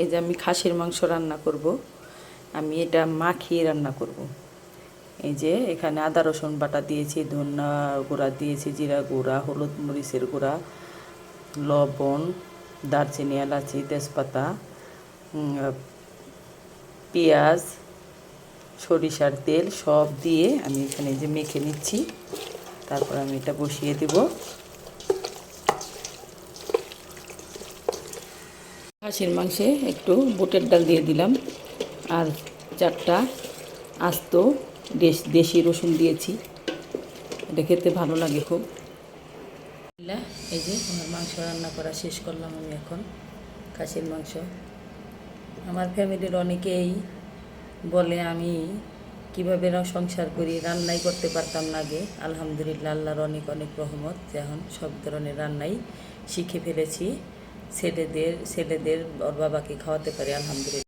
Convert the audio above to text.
এই যে আমি খাসির মাংস রান্না করব, আমি এটা মাখিয়ে রান্না করব। এই যে এখানে আদা, রসুন বাটা দিয়েছি ধনা গুঁড়া দিয়েছি, জিরা গুঁড়া, হলুদ মরিচের গুঁড়া, লবণ, দারচিনি, এলাচি, তেজপাতা পেঁয়াজ, সরিষার তেল সব দিয়ে আমি এখানে যে মেখে নিচ্ছি। তারপর আমি এটা বসিয়ে দেব। খাসির মাংসে একটু বুটের ডাল দিয়ে দিলাম। আর চারটা আস্ত দেশ, দেশি রসুন দিয়েছি। এটা খেতে ভালো লাগে খুব। এই যে আমার মাংস রান্না করা শেষ করলাম আমি এখন, খাসির মাংস। আমার ফ্যামিলির অনেকেই বলে, আমি কীভাবে সংসার করি, রান্নাই করতে পারতাম না আগে। আলহামদুলিল্লাহ, আল্লাহর অনেক অনেক রহমত। এখন সব ধরনের রান্নাই শিখে ফেলেছি। ছেলেদের ছেলেদের ওর বাবাকে খাওয়াতে পারি আলহামদুলিল্লাহ